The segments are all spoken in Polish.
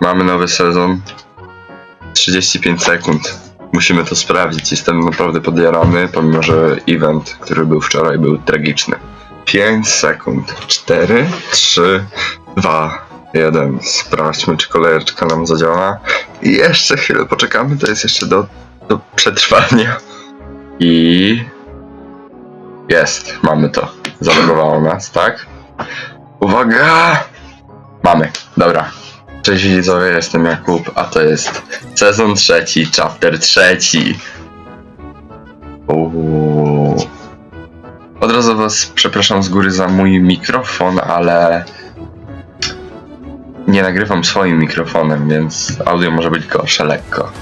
Mamy nowy sezon. 35 sekund. Musimy to sprawdzić. Jestem naprawdę podjarany, pomimo że event, który był wczoraj, był tragiczny. 5 sekund. 4, 3, 2, 1. Sprawdźmy, czy kolejeczka nam zadziała. I jeszcze chwilę poczekamy, to jest jeszcze do, do przetrwania. I... Jest, mamy to. Zalogowało nas, tak? Uwaga! Mamy, dobra. Cześć widzowie, jestem Jakub, a to jest sezon trzeci, chapter trzeci. Uuu. Od razu was przepraszam z góry za mój mikrofon, ale nie nagrywam swoim mikrofonem, więc audio może być gorsze lekko.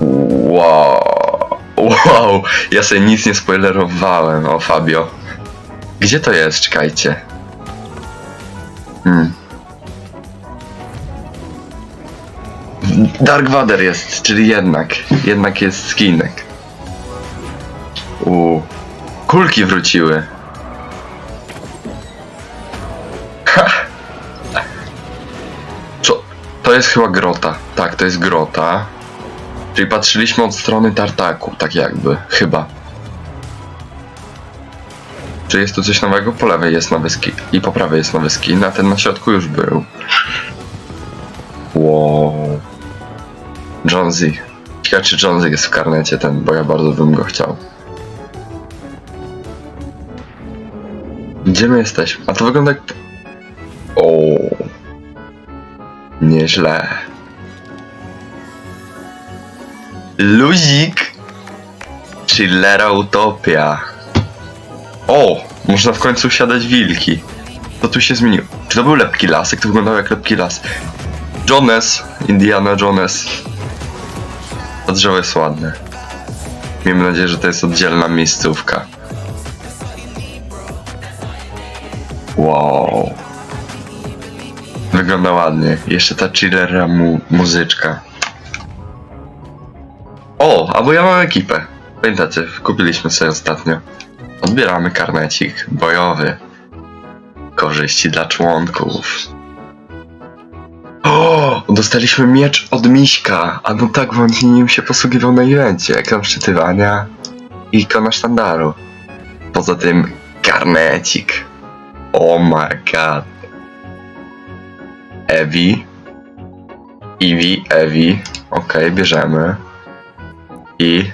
Wow, wow, ja sobie nic nie spoilerowałem o Fabio. Gdzie to jest? Czekajcie. Hmm. Dark Vader jest, czyli jednak, jednak jest skinek. U kulki wróciły. Ha! Co? To jest chyba grota. Tak, to jest grota. Czyli patrzyliśmy od strony tartaku, tak jakby, chyba. Czy jest tu coś nowego? Po lewej jest nowy skin i po prawej jest nowy skin, a ten na środku już był. Jonesy. Ciekawe czy Jonesy jest w karnecie ten, bo ja bardzo bym go chciał. Gdzie my jesteśmy? A to wygląda jak... O. Nieźle. Luzik. Chillera Utopia. O! Można w końcu siadać wilki. Co tu się zmieniło? Czy to był lepki lasek? To wyglądało jak lepki las. Jones, Indiana Jones. To drzewo jest ładne. Miejmy nadzieję, że to jest oddzielna miejscówka. Wow. Wygląda ładnie. Jeszcze ta chillera mu muzyczka. O, albo ja mam ekipę. Pamiętacie, kupiliśmy sobie ostatnio. Odbieramy karnecik bojowy. Korzyści dla członków. Dostaliśmy miecz od Miśka. A no tak, on nim się posługiwał na evencie. Ekran wczytywania i ikona sztandaru. Poza tym karnecik. Oh my god. Evi. Evi, Evi. Okej, bierzemy. I...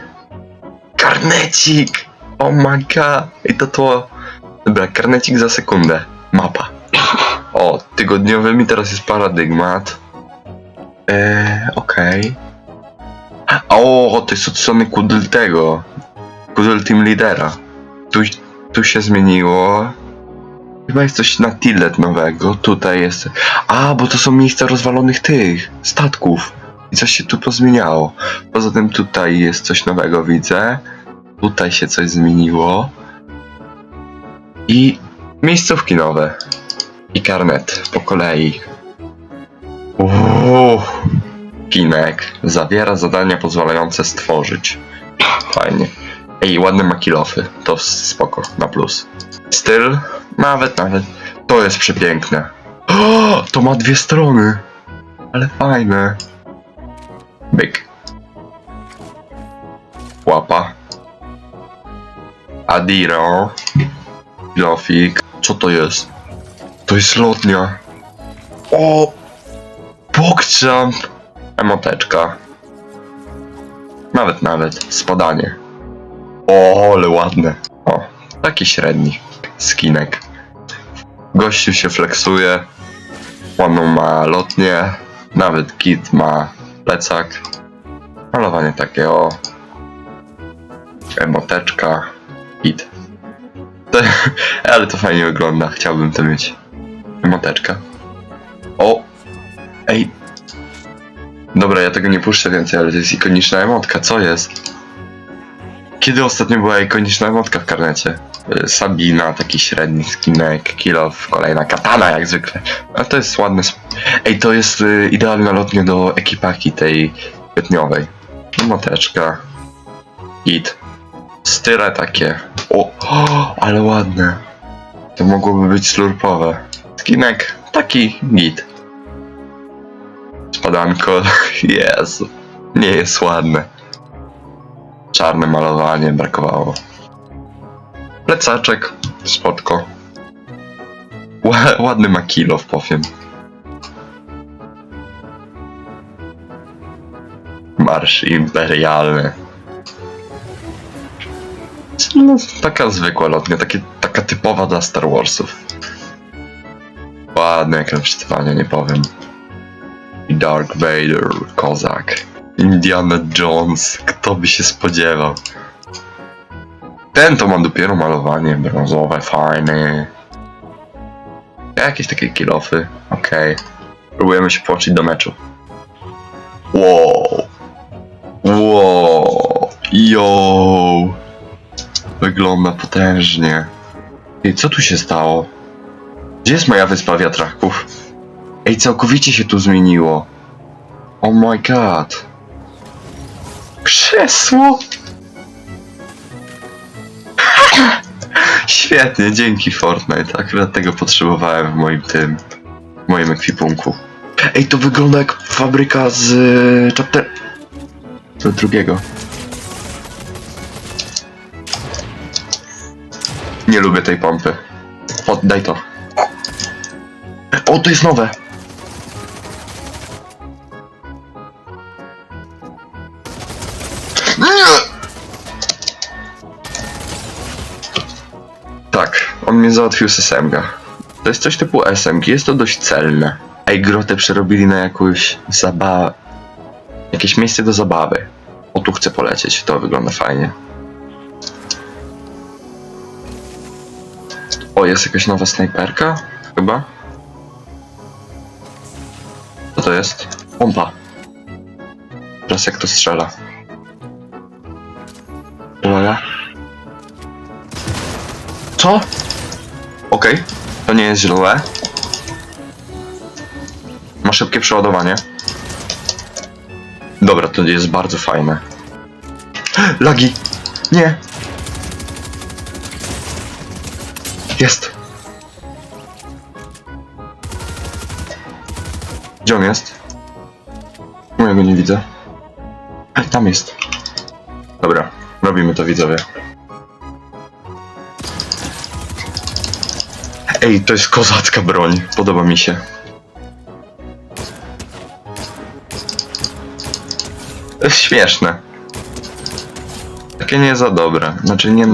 Karnecik! Oh my god! I to to... Dobra, karnecik za sekundę. Mapa. O, tygodniowymi teraz jest paradygmat. Eee, okej. O, to jest od strony kudel tego. Team Leadera. Tu, tu się zmieniło. Chyba jest coś na Tillet nowego. Tutaj jest. A, bo to są miejsca rozwalonych tych statków. I coś się tu pozmieniało. Poza tym tutaj jest coś nowego, widzę. Tutaj się coś zmieniło. I miejscówki nowe. I karnet po kolei. Uuu. Kinek zawiera zadania pozwalające stworzyć. Fajnie. Ej, ładne makilofy. To spoko, na plus. Styl? Nawet, nawet. To jest przepiękne. O, to ma dwie strony. Ale fajne. Byk. Łapa. Adiro. Grafik. Co to jest? To jest lotnia. O! Pogchamp! Emoteczka. Nawet, nawet. Spadanie. O, ale ładne. O, taki średni. Skinek. Gościu się flexuje. Ładną ma lotnię. Nawet kit ma plecak. Malowanie takie o. Emoteczka. Kit. To, ale to fajnie wygląda. Chciałbym to mieć. Emoteczka. Dobra, ja tego nie puszczę więcej, ale to jest ikoniczna emotka. Co jest? Kiedy ostatnio była ikoniczna emotka w karnecie? Y, Sabina, taki średni skinek, Kilof, kolejna katana jak zwykle. A to jest ładne. Ej, to jest y, idealna lotnia do ekipaki tej kwietniowej. Emoteczka. Hit. Style takie. O, o, ale ładne. To mogłoby być slurpowe. Skinek taki git. Podanko, Jezu, nie jest ładne. Czarne malowanie brakowało. Plecaczek, spotko. Ła- Ładny ma kilof, powiem. Marsz imperialny. No, taka zwykła lotnia, taka typowa dla Star Warsów. Ładne przeczytywania, nie powiem. I Dark Vader, kozak. Indiana Jones, kto by się spodziewał. Ten to ma dopiero malowanie brązowe, fajne. Jakieś takie kilofy, okej. Próbujemy się włączyć do meczu. Wow. Wow. Yo. Wygląda potężnie. Ej, co tu się stało? Gdzie jest moja wyspa wiatraków? Ej, całkowicie się tu zmieniło. Oh my god. Krzesło! Świetnie, dzięki Fortnite. Akurat tego potrzebowałem w moim tym, w moim ekwipunku. Ej, to wygląda jak fabryka z y, chapter... Do drugiego. Nie lubię tej pompy. Oddaj to. O, to jest nowe. On mnie załatwił z SMG. To jest coś typu SMG, jest to dość celne. Ej, grotę przerobili na jakąś zabawę. Jakieś miejsce do zabawy. O, tu chcę polecieć, to wygląda fajnie. O, jest jakaś nowa snajperka? Chyba? Co to jest? Pompa. Teraz jak to strzela? Uwaga. Co? Okej, to nie jest źle. Ma szybkie przeładowanie. Dobra, to jest bardzo fajne. Lagi! Nie! Jest! Gdzie on jest? Ja go nie widzę? Tam jest. Dobra, robimy to widzowie. Ej, to jest kozacka broń. Podoba mi się. To jest śmieszne. Takie nie za dobre. Znaczy nie...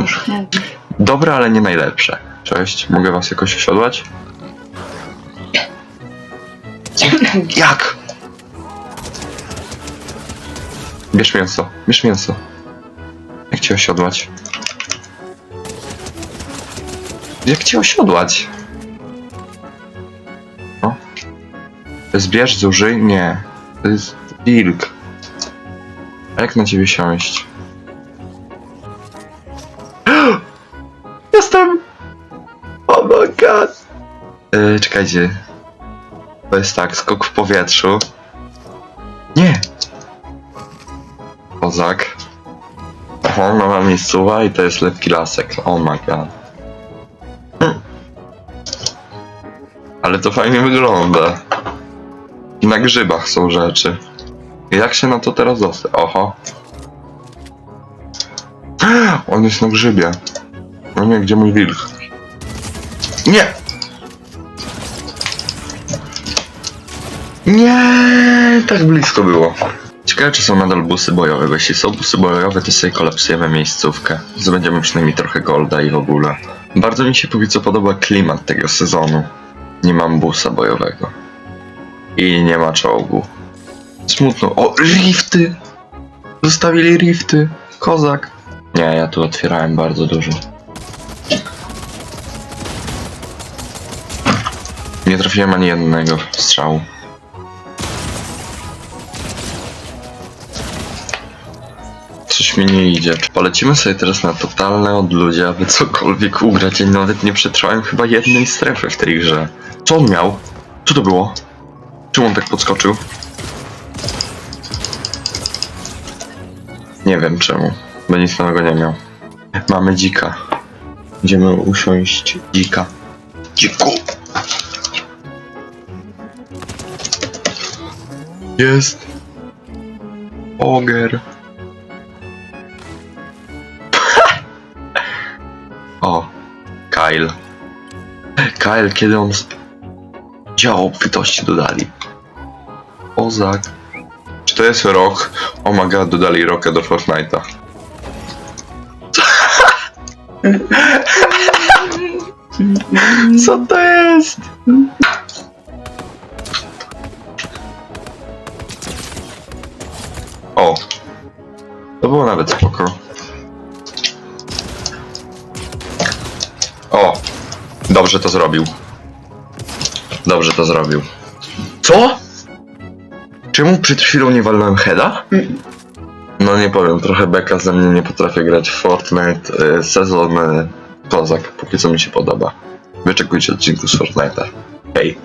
Dobre, ale nie najlepsze. Cześć, mogę was jakoś osiodłać? Jak? Bierz mięso, bierz mięso. Jak cię osiodłać? Jak cię osiodłać? O. Zbierz, zużyj? Nie. To jest wilk. A jak na ciebie siąść? Jestem! Oh my god! Yy, czekajcie. To jest tak, skok w powietrzu. Nie! Kozak. Oho, nowa miejscowa i to jest lepki lasek. Oh my god. Ale to fajnie wygląda. I na grzybach są rzeczy. Jak się na to teraz dostać? Oho. On jest na grzybie. No nie, gdzie mój wilk? Nie! Nie, tak blisko było. Ciekawe, czy są nadal busy bojowe, bo jeśli są busy bojowe, to sobie kolapsujemy miejscówkę. Zdobędziemy przynajmniej trochę golda i w ogóle. Bardzo mi się póki co podoba klimat tego sezonu. Nie mam busa bojowego. I nie ma czołgu. Smutno. O, rifty! Zostawili rifty. Kozak. Nie, ja tu otwierałem bardzo dużo. Nie trafiłem ani jednego strzału. Coś mi nie idzie. Polecimy sobie teraz na totalne odludzie, aby cokolwiek ugrać. Ja nawet nie przetrwałem chyba jednej strefy w tej grze. Co on miał? Co to było? Czemu on tak podskoczył? Nie wiem czemu, bo nic nowego nie miał. Mamy dzika. Idziemy usiąść dzika. Dziku! Jest. Oger. Kyle. Kyle, kiedy on sp- dział obfitości dodali. Ozak. Czy to jest rok? O my god, dodali rokę do Fortnite'a. Co to jest? O. Dobrze to zrobił. Dobrze to zrobił. Co? Czemu przed chwilą nie walnąłem heada? No nie powiem, trochę beka ze mnie, nie potrafię grać w Fortnite. y, Sezon y, kozak, póki co mi się podoba. Wyczekujcie odcinku z Fortnite'a. Hej.